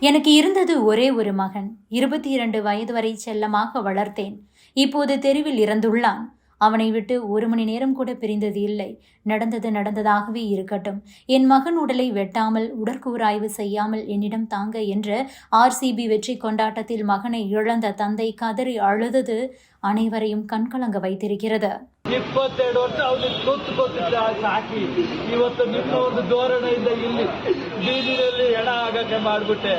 எனக்கு இருந்தது ஒரே ஒரு மகன். இருபத்தி இரண்டு வயது வரை செல்லமாக வளர்த்தேன். இப்போது தெருவில் இறந்துள்ளான். அவனை விட்டு ஒரு மணி நேரம் கூட பிரிந்தது இல்லை நடந்தது நடந்ததாகவே இருக்கட்டும் என் மகன் உடலை வெட்டாமல் உடற்கூறாய்வு செய்யாமல் என்னிடம் தாங்க என்ற ஆர்சிபி வெற்றி கொண்டாட்டத்தில் மகனை இழந்த தந்தை கதறி அழுதது அனைவரையும் கண்கலங்க வைத்திருக்கிறது ಇಪ್ಪತ್ತೆರಡು ವರ್ಷ ಅವ್ನಿಗೆ ಕೂತು ಕೂತಿದ್ದ ಸಾಕಿ ಇವತ್ತು ನಿಮ್ಮ ಒಂದು ಧೋರಣೆಯಿಂದ ಇಲ್ಲಿ ಬೀದಿನಲ್ಲಿ ಹೆಣ ಆಗಕ್ಕೆ ಮಾಡ್ಬಿಟ್ಟೆ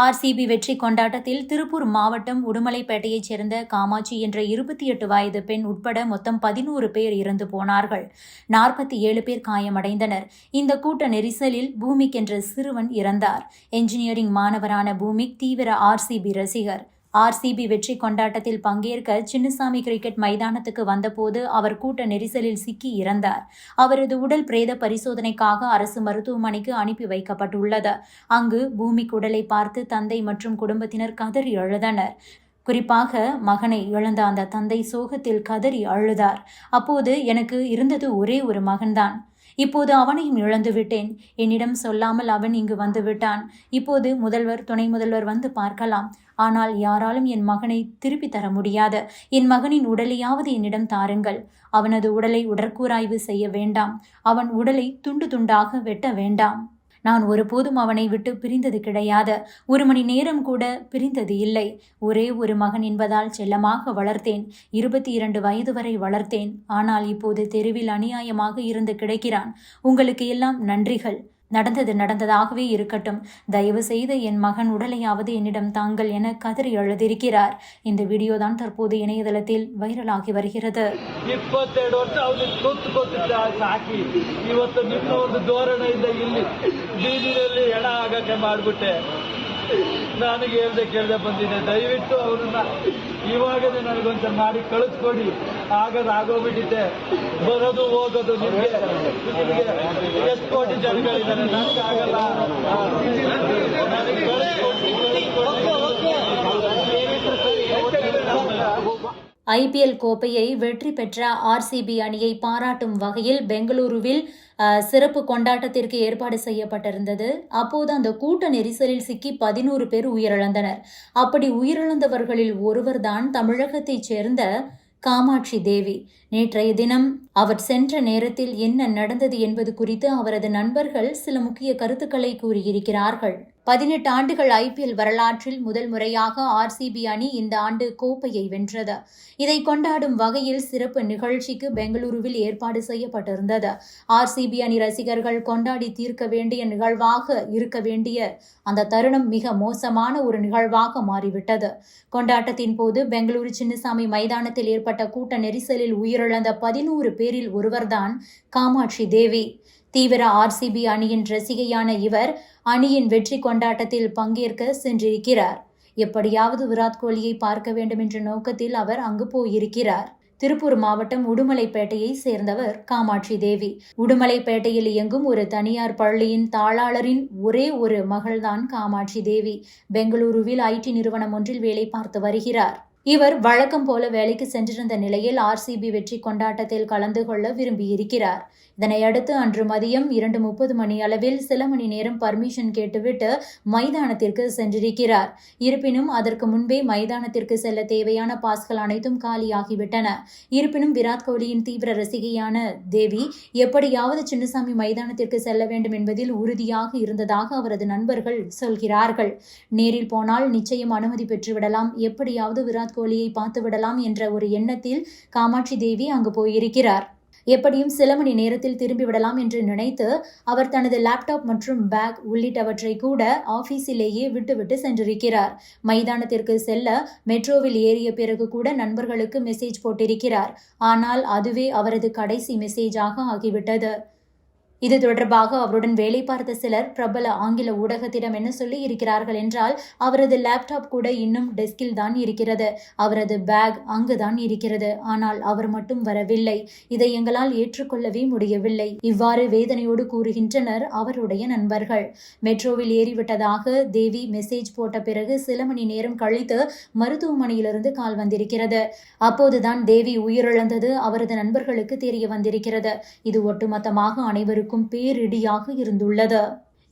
ஆர்சிபி வெற்றி கொண்டாட்டத்தில் திருப்பூர் மாவட்டம் உடுமலைப்பேட்டையைச் சேர்ந்த காமாட்சி என்ற இருபத்தி எட்டு வயது பெண் உட்பட மொத்தம் பதினோரு பேர் இறந்து போனார்கள். நாற்பத்தி ஏழு பேர் காயமடைந்தனர். இந்த கூட்ட நெரிசலில் பூமிக் என்ற சிறுவன் இறந்தார். என்ஜினியரிங் மாணவரான பூமிக் தீவிர ஆர்சிபி ரசிகர். ஆர்சிபி வெற்றி கொண்டாட்டத்தில் பங்கேற்க சின்னசாமி கிரிக்கெட் மைதானத்துக்கு வந்தபோது அவர் கூட்ட நெரிசலில் சிக்கி இறந்தார். அவரது உடல் பிரேத பரிசோதனைக்காக அரசு மருத்துவமனைக்கு அனுப்பி வைக்கப்பட்டுள்ளது. அங்கு பூமி உடலை பார்த்து தந்தை மற்றும் குடும்பத்தினர் கதறி அழுதனர். குறிப்பாக மகனை இழந்த அந்த தந்தை சோகத்தில் கதறி அழுதார். அப்போது எனக்கு இருந்தது ஒரே ஒரு மகன்தான். இப்போது அவனையும் இழந்து விட்டேன். என்னிடம் சொல்லாமல் அவன் இங்கு வந்து விட்டான். இப்போது முதல்வர் துணை முதல்வர் வந்து பார்க்கலாம். ஆனால் யாராலும் என் மகனை திருப்பி தர முடியாது. என் மகனின் உடலையாவது என்னிடம் தாருங்கள். அவனது உடலை உடற்கூராய்வு செய்ய வேண்டாம். அவன் உடலை துண்டு துண்டாக வெட்ட வேண்டாம். நான் ஒருபோதும் அவனை விட்டு பிரிந்தது கிடையாது. ஒரு மணி நேரம் கூட பிரிந்தது இல்லை. ஒரே ஒரு மகன் என்பதால் செல்லமாக வளர்த்தேன். இருபத்தி இரண்டு வயது வரை வளர்த்தேன். ஆனால் இப்போது தெருவில் அநியாயமாக இருந்து கிடைக்கிறான். உங்களுக்கு எல்லாம் நன்றிகள். நடந்தது நடந்ததாகவே இருக்கட்டும் தயவு செய்து என் மகன் உடலையாவது என்னிடம் தாங்கள் என கதறி எழுதியிருக்கிறார் இந்த வீடியோ தான் தற்போது இணையதளத்தில் வைரலாகி வருகிறது ಇಪ್ಪತ್ತೆರಡು ವರ್ಷ ಅವ್ನಿಗೆ ಕೂತು ಕೂತಿದ್ದ ಸಾಕಿ ಇವತ್ತು ನಿಮ್ಮ ಒಂದು ಧೋರಣೆಯಿಂದ ಇಲ್ಲಿ ಬೀದಿನಲ್ಲಿ ಹೆಣ ಆಗಕ್ಕೆ ಮಾಡ್ಬಿಟ್ಟೆ ನನಗೆ ಹೇಳ್ದೆ ಕೇಳ್ದೆ ಬಂದಿದ್ದೆ. ದಯವಿಟ್ಟು ಅವ್ರನ್ನ ಇವಾಗನೇ ನನಗೊಂದು ಮಾಡಿ ಕಳಿಸ್ಕೊಡಿ. ಆಗದ ಆಗೋಗ್ಬಿಟ್ಟಿದ್ದೆ ಬರೋದು, ಹೋಗೋದು ನಿಮಗೆ. ನಿಮಗೆ ಎಷ್ಟು ಕೋಟಿ ಜನಗಳಿದ್ದಾರೆ? ನನಗೆ ಕಳಿಸ್ಕೊಡಿ ಕಳಿಸ್ಕೊಡಿ. ஐபிஎல் கோப்பையை வெற்றி பெற்ற ஆர்சிபி அணியை பாராட்டும் வகையில் பெங்களூருவில் சிறப்பு கொண்டாட்டத்திற்கு ஏற்பாடு செய்யப்பட்டிருந்தது. அப்போது அந்த கூட்ட நெரிசலில் சிக்கி பதினோரு பேர் உயிரிழந்தனர். அப்படி உயிரிழந்தவர்களில் ஒருவர்தான் தமிழகத்தைச் சேர்ந்த காமாட்சி தேவி. நேற்றைய தினம் அவர் சென்ற நேரத்தில் என்ன நடந்தது என்பது குறித்து அவரது நண்பர்கள் சில முக்கிய கருத்துக்களை கூறியிருக்கிறார்கள். பதினெட்டு ஆண்டுகள் ஐபிஎல் வரலாற்றில் முதல் முறையாக ஆர்சிபி அணி இந்த ஆண்டு கோப்பையை வென்றது. இதை கொண்டாடும் வகையில் சிறப்பு நிகழ்ச்சிக்கு பெங்களூருவில் ஏற்பாடு செய்யப்பட்டிருந்தது. ஆர்சிபி அணி ரசிகர்கள் கொண்டாடி தீர்க்க வேண்டிய நிகழ்வாக இருக்க வேண்டிய அந்த தருணம் மிக மோசமான ஒரு நிகழ்வாக மாறிவிட்டது. கொண்டாட்டத்தின் போது பெங்களூரு சின்னசாமி மைதானத்தில் ஏற்பட்ட கூட்ட நெரிசலில் உயிரிழந்த பதினோரு பேரில் ஒருவர்தான் காமாட்சி தேவி. தீவிர ஆர்சிபி அணியின் ரசிகையான இவர் அணியின் வெற்றி கொண்டாட்டத்தில் பங்கேற்க சென்றிருக்கிறார். எப்படியாவது விராட் கோலியை பார்க்க வேண்டும் என்ற நோக்கத்தில் அவர் அங்கு போயிருக்கிறார். திருப்பூர் மாவட்டம் உடுமலைப்பேட்டையை சேர்ந்தவர் காமாட்சி தேவி. உடுமலைப்பேட்டையில் இயங்கும் ஒரு தனியார் பள்ளியின் தாளாளரின் ஒரே ஒரு மகள்தான் காமாட்சி தேவி. பெங்களூருவில் ஐடி நிறுவனம் ஒன்றில் வேலை பார்த்து வருகிறார். இவர் வழக்கம் போல வேலைக்கு சென்றிருந்த நிலையில் ஆர்சிபி வெற்றி கொண்டாட்டத்தில் கலந்து கொள்ள விரும்பியிருக்கிறார். இதனையடுத்து அன்று மதியம் இரண்டு முப்பது மணி அளவில் சில மணி நேரம் பர்மிஷன் கேட்டுவிட்டு மைதானத்திற்கு சென்றிருக்கிறார். இருப்பினும் அதற்கு முன்பே மைதானத்திற்கு செல்ல தேவையான பாஸ்கள் அனைத்தும் காலியாகிவிட்டன. இருப்பினும் விராட் கோலியின் தீவிர ரசிகையான தேவி எப்படியாவது சின்னசாமி மைதானத்திற்கு செல்ல வேண்டும் என்பதில் உறுதியாக இருந்ததாக அவரது நண்பர்கள் சொல்கிறார்கள். நேரில் போனால் நிச்சயம் அனுமதி பெற்றுவிடலாம். எப்படியாவது விராட் கோலியை பார்த்து விடலாம் என்ற ஒரு எண்ணத்தில் காமாட்சி தேவி அங்கு போயிருக்கிறார். எப்படியும் சில மணி நேரத்தில் திரும்பி விடலாம் என்று நினைத்து அவர் தனது லேப்டாப் மற்றும் பேக் உள்ளிட்டவற்றை கூட ஆபீஸிலேயே விட்டுவிட்டு சென்றிருக்கிறார். மைதானத்திற்கு செல்ல மெட்ரோவில் ஏறிய பிறகு கூட நண்பர்களுக்கு மெசேஜ் போட்டிருக்கிறார். ஆனால் அதுவே அவரது கடைசி மெசேஜாக ஆகிவிட்டது. இது தொடர்பாக அவருடன் வேலை பார்த்த சிலர் பிரபல ஆங்கில ஊடகத்திடம் என்ன சொல்லி இருக்கிறார்கள் என்றால் அவரது லேப்டாப் கூட இன்னும் டெஸ்கில் தான் இருக்கிறது. அவரது பேக் அங்குதான் இருக்கிறது. ஆனால் அவர் மட்டும் வரவில்லை. இதை எங்களால் ஏற்றுக்கொள்ளவே முடியவில்லை. இவ்வாறு வேதனையோடு கூறுகின்றனர் அவருடைய நண்பர்கள். மெட்ரோவில் ஏறிவிட்டதாக தேவி மெசேஜ் போட்ட பிறகு சில மணி நேரம் கழித்து மருத்துவமனையிலிருந்து கால் வந்திருக்கிறது. அப்போதுதான் தேவி உயிரிழந்தது அவரது நண்பர்களுக்கு தெரிய வந்திருக்கிறது. இது ஒட்டுமொத்தமாக அனைவருக்கும் ரசிகர்களுக்கும் பேரிடியாக இருந்துள்ளது.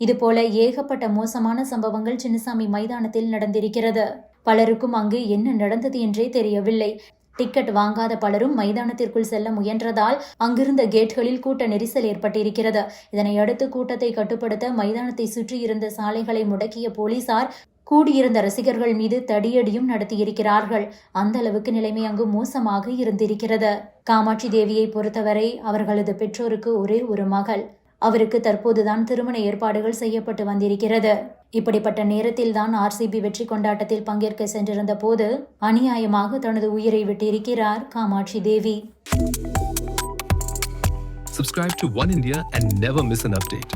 இதுபோல ஏகப்பட்ட மோசமான சம்பவங்கள் சின்னசாமி மைதானத்தில் நடந்திருக்கிறது. பலருக்கும் அங்கு என்ன நடந்தது என்றே தெரியவில்லை. டிக்கெட் வாங்காத பலரும் மைதானத்திற்குள் செல்ல முயன்றதால் அங்கிருந்த கேட்களில் கூட்ட நெரிசல் ஏற்பட்டிருக்கிறது. இதனை அடுத்து கூட்டத்தை கட்டுப்படுத்த மைதானத்தை சுற்றியிருந்த சாலைகளை முடக்கிய போலீசார் கூடியிருந்த ரசிகர்கள் மீது தடியடியும் நடத்தியிருக்கிறார்கள். அந்த அளவுக்கு நிலைமை அங்கு மோசமாக இருந்திருக்கிறது. காமாட்சி தேவியை பொறுத்தவரை அவர்களது பெற்றோருக்கு ஒரே ஒரு மகள். அவருக்கு தற்போதுதான் திருமண ஏற்பாடுகள் செய்யப்பட்டு வந்திருக்கிறது. இப்படிப்பட்ட நேரத்தில் தான் ஆர்சிபி வெற்றி கொண்டாட்டத்தில் பங்கேற்க சென்றிருந்த போது அநியாயமாக தனது உயிரை விட்டிருக்கிறார் காமாட்சி தேவி. Subscribe to One India and never miss an update.